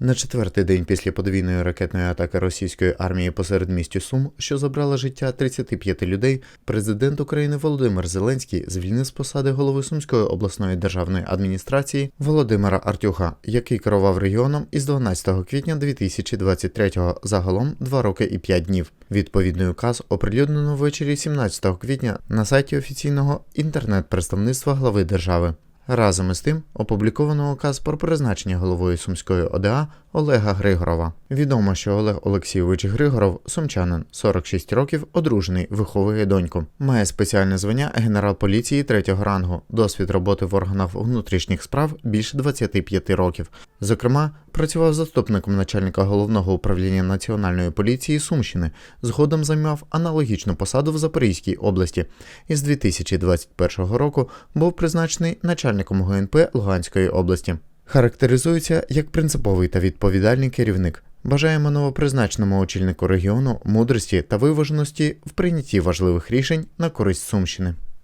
На четвертий день після подвійної ракетної атаки російської армії посеред місті Сум, що забрала життя 35 людей, президент України Володимир Зеленський звільнив з посади голови Сумської обласної державної адміністрації Володимира Артюха, який керував регіоном із 12 квітня 2023-го, загалом 2 роки і 5 днів. Відповідний указ оприлюднено ввечері 17 квітня на сайті офіційного інтернет-представництва глави держави. Разом із тим опубліковано указ про призначення головою Сумської ОДА Олега Григорова. Відомо, що Олег Олексійович Григоров, сумчанин, 46 років, одружений, виховує доньку. Має спеціальне звання генерал поліції третього рангу, досвід роботи в органах внутрішніх справ більше 25 років. Зокрема, працював заступником начальника головного управління національної поліції Сумщини. Згодом займав аналогічну посаду в Запорізькій області. І з 2021 року був призначений начальником ГНП Луганської області. Характеризується як принциповий та відповідальний керівник. Бажаємо новопризначеному очільнику регіону мудрості та виваженості в прийнятті важливих рішень на користь Сумщини.